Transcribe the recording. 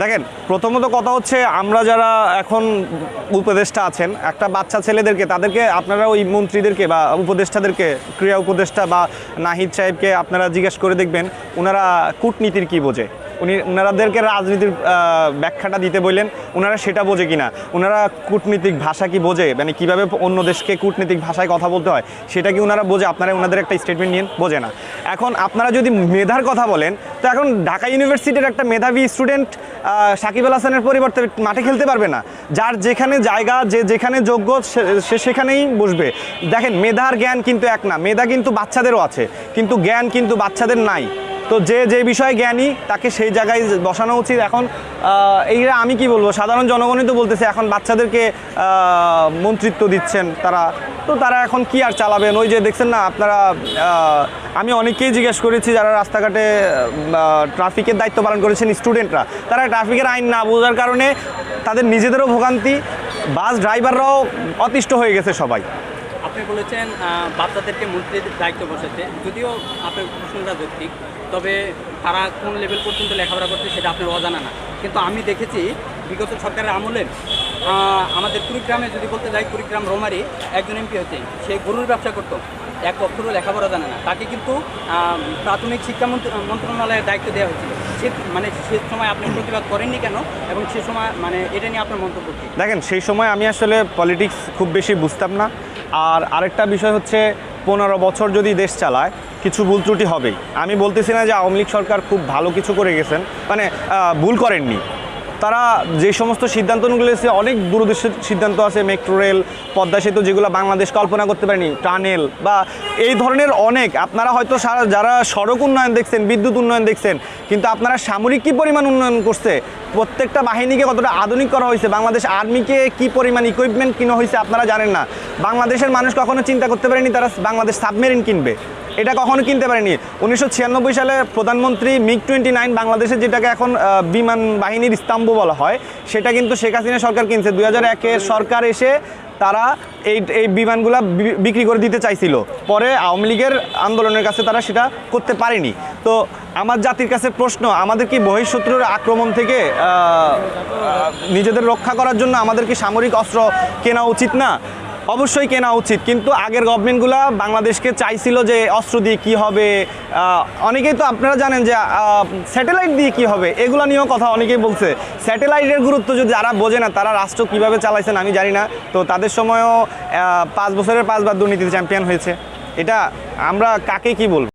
দেখেন, প্রথমত কথা হচ্ছে আমরা যারা এখন উপদেষ্টা আছেন, একটা বাচ্চা ছেলেদেরকে, তাদেরকে আপনারা ওই মন্ত্রীদেরকে বা উপদেষ্টাদেরকে ক্রীড়া উপদেষ্টা বা নাহিদ সাহেবকে আপনারা জিজ্ঞেস করে দেখবেন, ওনারা কূটনীতির কি বোঝে? উনি ওনারাদেরকে রাজনীতির ব্যাখ্যাটা দিতে বললেন ওনারা সেটা বোঝে কিনা? ওনারা কূটনীতিক ভাষা কি বোঝে? মানে কীভাবে অন্য দেশকে কূটনীতিক ভাষায় কথা বলতে হয়? সেটা কি ওনারা বোঝে? আপনারা ওনাদের একটা স্টেটমেন্ট নিয়ে বোঝে না। এখন আপনারা যদি মেধার কথা বলেন, তো এখন ঢাকা ইউনিভার্সিটির একটা মেধাবী স্টুডেন্ট সাকিব আল হাসানের পরিবর্তে মাঠে খেলতে পারবে না। যার যেখানে জায়গা, যে যেখানে যোগ্য, সে- সে সেখানেই বসবে। দেখেন, মেধার জ্ঞান কিন্তু এক না। মেধা কিন্তু বাচ্চাদেরও আছে। কিন্তু জ্ঞান কিন্তু বাচ্চাদের নাই। তো যে যে বিষয়ে জ্ঞানী, তাকে সেই জায়গায় বসানো উচিত। এখন এইটা আমি কি বলব? সাধারণ জনগণই তো বলতেছে, এখন বাচ্চাদেরকে মন্ত্রিত্ব দিচ্ছেন তারা। তো তারা এখন কি আর চালাবেন? ওই যে দেখছেন না, আপনারা আমি অনেককেই জিজ্ঞেস করেছি যারা রাস্তাঘাটে ট্রাফিকের দায়িত্ব পালন করেছেন স্টুডেন্টরা। তারা ট্রাফিকের আইন না বোঝার কারণে তাদের নিজেদেরও ভোগান্তি, বাস ড্রাইভাররাও অতিষ্ঠ হয়ে গেছে সবাই। আপনি বলেছেন বাচ্চাদেরকে মন্ত্রীর দায়িত্ব বসেছে। যদিও আপনার প্রশ্নটা যৌক্তিক, তবে তারা কোন লেভেল পর্যন্ত লেখাপড়া করছে সেটা আপনার অজানা না। কিন্তু আমি দেখেছি, বিগত সরকারের আমলে আমাদের কুড়িগ্রামে যদি বলতে যাই, কুড়িগ্রাম রোমারি একজন এমপি হচ্ছে, সে গরুর ব্যবসা করতো, এক অক্ষরও লেখাপড়া জানে না। তাকে কিন্তু প্রাথমিক শিক্ষা মন্ত্র- মন্ত্রণালয়ের দায়িত্ব দেওয়া হয়েছিল। সে মানে সে সময় আপনি প্রতিবাদ করেননি কেন? এবং সে সময় মানে এটা নিয়ে আপনার মন্তব্য দেখেন, সেই সময় আমি আসলে পলিটিক্স খুব বেশি বুঝতাম না। আর আরেকটা বিষয় হচ্ছে পনেরো বছর যদি দেশ চালায়, কিছু ভুল ত্রুটি হবেই। আমি বলতেছি না যে আওয়ামী লীগ সরকার খুব ভালো কিছু করে গেছেন মানে ভুল করেননি। তারা যে সমস্ত সিদ্ধান্তগুলো এসে অনেক দূরদর্শী সিদ্ধান্ত আছে, মেট্রো রেল, পদ্মা সেতু যেগুলো বাংলাদেশ কল্পনা করতে পারেনি, টানেল বা এই ধরনের অনেক। আপনারা হয়তো সারা, যারা সড়ক উন্নয়ন দেখছেন, বিদ্যুৎ উন্নয়ন দেখছেন, কিন্তু আপনারা সামরিক কী পরিমাণ উন্নয়ন করছে প্রত্যেকটা বাহিনীকে কতটা আধুনিক করা হয়েছে, বাংলাদেশ আর্মিকে কি পরিমাণ ইকুইপমেন্ট কিনা হয়েছে আপনারা জানেন না। বাংলাদেশের মানুষ কখনো চিন্তা করতে পারেনি তারা বাংলাদেশ সাবমেরিন কিনবে। এটা কখনো কিনতে পারেনি। উনিশশো ছিয়ানব্বই সালে প্রধানমন্ত্রী মিগ টোয়েন্টি নাইন বাংলাদেশের যেটাকে এখন বিমান বাহিনীর স্তম্ভ বলা হয়, সেটা কিন্তু শেখ হাসিনা সরকার কিনছে। দু হাজার সরকার এসে তারা এই এই বিমানগুলো বিক্রি করে দিতে চাইছিল। পরে আওয়ামী লীগের আন্দোলনের কাছে তারা সেটা করতে পারেনি। তো আমার জাতির কাছে প্রশ্ন, আমাদের কি বহিঃশত্রুর আক্রমণ থেকে নিজেদের রক্ষা করার জন্য আমাদের কি সামরিক অস্ত্র কেনা উচিত না? অবশ্যই কেনা উচিত। কিন্তু আগের গভর্নমেন্টগুলো বাংলাদেশকে চাইছিল যে অস্ত্র দিয়ে কী হবে অনেকেই তো আপনারা জানেন যে স্যাটেলাইট দিয়ে কী হবে, এগুলো নিয়েও কথা অনেকেই বলছে। স্যাটেলাইটের গুরুত্ব যদি যারা বোঝে না, তারা রাষ্ট্র কীভাবে চালাইছেন আমি জানি না। তো তাদের সময়ও পাঁচ বছরের পাঁচবার দুর্নীতিতে চ্যাম্পিয়ন হয়েছে। এটা আমরা কাকে কি বলব?